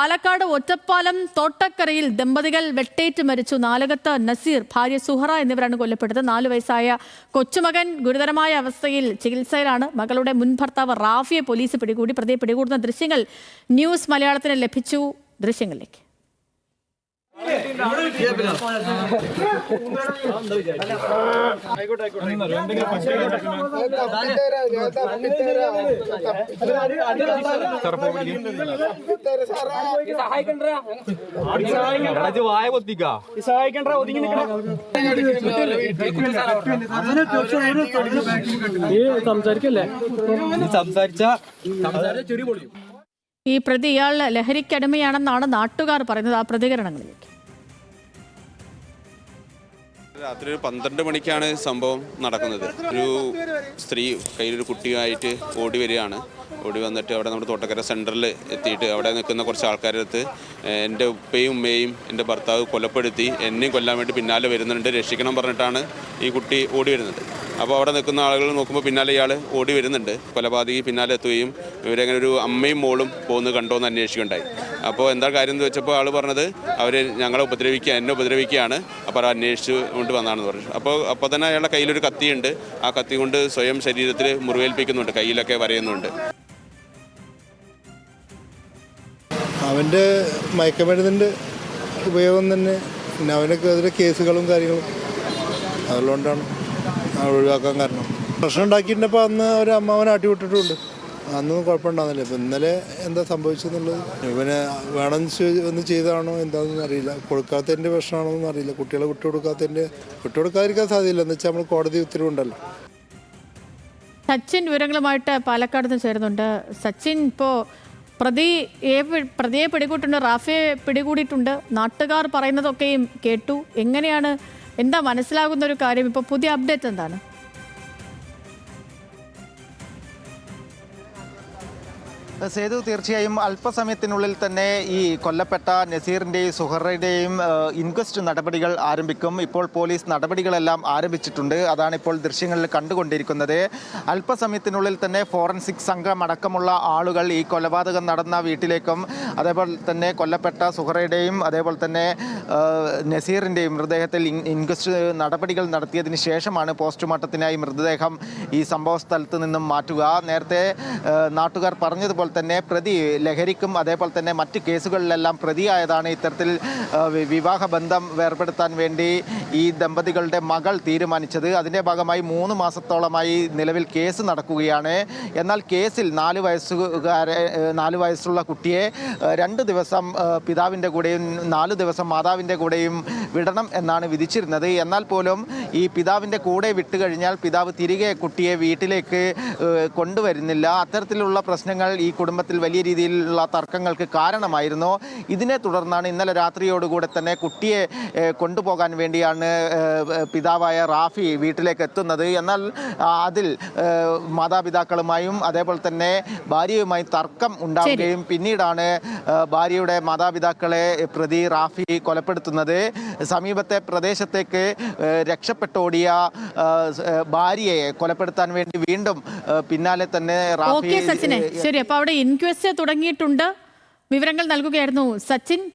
പാലക്കാട് ഒറ്റപ്പാലം തോട്ടക്കരയിൽ ദമ്പതികൾ വെട്ടേറ്റ് മരിച്ചു. നാലകത്ത് നസീർ ഭാര്യ സുഹറ എന്നിവരാണ് കൊല്ലപ്പെട്ടത്. നാലു വയസ്സായ കൊച്ചുമകൻ ഗുരുതരമായ അവസ്ഥയിൽ ചികിത്സയിലാണ്. മകളുടെ മുൻ ഭർത്താവ് റാഫിയെ പോലീസ് പിടികൂടി. പ്രതിയെ പിടികൂടുന്ന ദൃശ്യങ്ങൾ ന്യൂസ് മലയാളത്തിന് ലഭിച്ചു. ദൃശ്യങ്ങളിലേക്ക്. വായ സഹായിക്കണ്ട ഒതുങ്ങി നീ സംസാരിക്കല്ലേ സംസാരിച്ച ചെടി പൊളിയും. ഈ പ്രതി ഇയാൾ ലഹരിക്കടിമയാണെന്നാണ് നാട്ടുകാർ പറയുന്നത് ആ പ്രതികരണങ്ങളിലേക്ക്. രാത്രി ഒരു പന്ത്രണ്ട് മണിക്കാണ് സംഭവം നടക്കുന്നത്. ഒരു സ്ത്രീ കയ്യിലൊരു കുട്ടിയുമായിട്ട് ഓടി വരികയാണ്. ഓടി വന്നിട്ട് അവിടെ നമ്മുടെ തോട്ടക്കര സെന്ററിൽ എത്തിയിട്ട് അവിടെ നിൽക്കുന്ന കുറച്ച് ആൾക്കാരുടെ അടുത്ത് എന്റെ ഉപ്പയും ഉമ്മയും എന്റെ ഭർത്താവ് കൊലപ്പെടുത്തി എന്നെയും കൊല്ലാൻ വേണ്ടി പിന്നാലെ വരുന്നുണ്ട് രക്ഷിക്കണം പറഞ്ഞിട്ടാണ് ഈ കുട്ടി ഓടി വരുന്നത്. അപ്പോൾ അവിടെ നിൽക്കുന്ന ആളുകൾ നോക്കുമ്പോൾ പിന്നാലെ ഇയാൾ ഓടി വരുന്നുണ്ട്. കൊലപാതകി പിന്നാലെ എത്തുകയും ഇവരങ്ങനെ ഒരു അമ്മയും മോളും പോകുന്നത് കണ്ടോ എന്ന് അന്വേഷിക്കുകയുണ്ടായി. അപ്പോൾ എന്താ കാര്യം എന്ന് വെച്ചപ്പോൾ ആൾ പറഞ്ഞത് അവർ ഞങ്ങളെ ഉപദ്രവിക്കുക എന്നെ ഉപദ്രവിക്കുകയാണ്. അപ്പോൾ അന്വേഷിച്ച് കൊണ്ട് വന്നാണെന്ന് പറഞ്ഞു. അപ്പോൾ അപ്പോൾ തന്നെ അയാളുടെ കയ്യിലൊരു കത്തിയുണ്ട്. ആ കത്തി കൊണ്ട് സ്വയം ശരീരത്തിൽ മുറിവേൽപ്പിക്കുന്നുണ്ട്. കയ്യിലൊക്കെ വരയുന്നുണ്ട്. അവന്റെ മയക്കമരുന്നിന്റെ ഉപയോഗം തന്നെ. പിന്നെ അവനൊക്കെ അതിന്റെ കേസുകളും കാര്യങ്ങളും. അതുകൊണ്ടാണ് ഒഴിവാക്കാൻ കാരണം. പ്രശ്നം ഉണ്ടാക്കിയിട്ടപ്പോൾ അന്ന് ഒരു അമ്മാവനെ ആട്ടി വിട്ടിട്ടുണ്ട്. അന്നൊന്നും കുഴപ്പമുണ്ടാകുന്നില്ല ഇപ്പം ഇന്നലെ എന്താ സംഭവിച്ചെന്നുള്ളത്? ഇവനെ വേണം ഒന്ന് ചെയ്താണോ? എന്താണെന്ന് അറിയില്ല. കൊടുക്കാത്തതിന്റെ പ്രശ്നമാണോ എന്ന് അറിയില്ല. കുട്ടികളെ വിട്ടുകൊടുക്കാത്തതിന്റെ വിട്ടുകൊടുക്കാതിരിക്കാൻ സാധ്യതയില്ല. എന്ന് വെച്ചാൽ നമ്മൾ കോടതി ഉത്തരവുണ്ടല്ലോ. സച്ചിൻ വിവരങ്ങളുമായിട്ട് പാലക്കാട് നിന്ന് ചേരുന്നുണ്ട്. സച്ചിൻ ഇപ്പോൾ പ്രതി പ്രതിയെ പിടികൂട്ടുണ്ട്. റാഫിയെ പിടികൂടിയിട്ടുണ്ട്. നാട്ടുകാർ പറയുന്നതൊക്കെയും കേട്ടു. എങ്ങനെയാണ് എന്താ മനസ്സിലാകുന്ന ഒരു കാര്യം? ഇപ്പോൾ പുതിയ അപ്ഡേറ്റ് എന്താണ്? സേതു തീർച്ചയായും അല്പസമയത്തിനുള്ളിൽ തന്നെ ഈ കൊല്ലപ്പെട്ട നസീറിന്റെയും സുഹറയുടെയും ഇൻക്വസ്റ്റ് നടപടികൾ ആരംഭിക്കും. ഇപ്പോൾ പോലീസ് നടപടികളെല്ലാം ആരംഭിച്ചിട്ടുണ്ട്. അതാണ് ഇപ്പോൾ ദൃശ്യങ്ങളിൽ കണ്ടുകൊണ്ടിരിക്കുന്നത്. അല്പസമയത്തിനുള്ളിൽ തന്നെ ഫോറൻസിക് സംഘം അടക്കമുള്ള ആളുകൾ ഈ കൊലപാതകം നടന്ന വീട്ടിലേക്കും അതേപോലെ തന്നെ കൊല്ലപ്പെട്ട സുഹറയുടെയും അതേപോലെ തന്നെ നസീറിന്റെയും മൃതദേഹത്തിൽ ഇൻ- ഇൻക്വസ്റ്റ് നടപടികൾ നടത്തിയതിന് ശേഷമാണ് പോസ്റ്റ്മോർട്ടത്തിനായി മൃതദേഹം ഈ സംഭവ സ്ഥലത്ത് നിന്നും മാറ്റുക. നേരത്തെ നാട്ടുകാർ പറഞ്ഞതുപോലെ തന്നെ പ്രതി ലഹരിക്കും അതേപോലെ തന്നെ മറ്റ് കേസുകളിലെല്ലാം പ്രതിയായതാണ് ഇത്തരത്തിൽ വിവാഹബന്ധം വേർപെടുത്താൻ വേണ്ടി ഈ ദമ്പതികളുടെ മകൾ തീരുമാനിച്ചത്. അതിന്റെ ഭാഗമായി മൂന്ന് മാസത്തോളമായി നിലവിൽ കേസ് നടക്കുകയാണ്. എന്നാൽ കേസിൽ നാല് വയസ്സുകാരെ നാല് വയസ്സുള്ള കുട്ടിയെ രണ്ട് ദിവസം പിതാവിന്റെ കൂടെയും നാല് ദിവസം മാതാവിന്റെ കൂടെയും വിടണം എന്നാണ് വിധിച്ചിരുന്നത്. എന്നാൽ പോലും ഈ പിതാവിന്റെ കൂടെ വിട്ടു കഴിഞ്ഞാൽ പിതാവ് തിരികെ കുട്ടിയെ വീട്ടിലേക്ക് കൊണ്ടുവരുന്നില്ല. അത്തരത്തിലുള്ള പ്രശ്നങ്ങൾ ഈ കുടുംബത്തിൽ വലിയ രീതിയിലുള്ള തർക്കങ്ങൾക്ക് കാരണമായിരുന്നു. ഇതിനെ തുടർന്നാണ് ഇന്നലെ രാത്രിയോടുകൂടെ തന്നെ കുട്ടിയെ കൊണ്ടുപോകാൻ വേണ്ടിയാണ് പിതാവായ റാഫി വീട്ടിലേക്ക് എത്തുന്നത്. എന്നാൽ അതിൽ മാതാപിതാക്കളുമായും അതേപോലെ തന്നെ ഭാര്യയുമായി തർക്കം ഉണ്ടാവുകയും പിന്നീടാണ് ഭാര്യയുടെ മാതാപിതാക്കളെ പ്രതി റാഫി കൊലപ്പെടുത്തുന്നത്. സമീപത്തെ പ്രദേശത്തേക്ക് രക്ഷപ്പെട്ടോടിയ ഭാര്യയെ കൊലപ്പെടുത്താൻ വേണ്ടി വീണ്ടും പിന്നാലെ തന്നെ റാഫി ശരി അപ്പോൾ അവിടെ ഇൻക്വസ്റ്റ് തുടങ്ങിയിട്ടുണ്ട്. വിവരങ്ങൾ നൽകുകയായിരുന്നു സച്ചിൻ.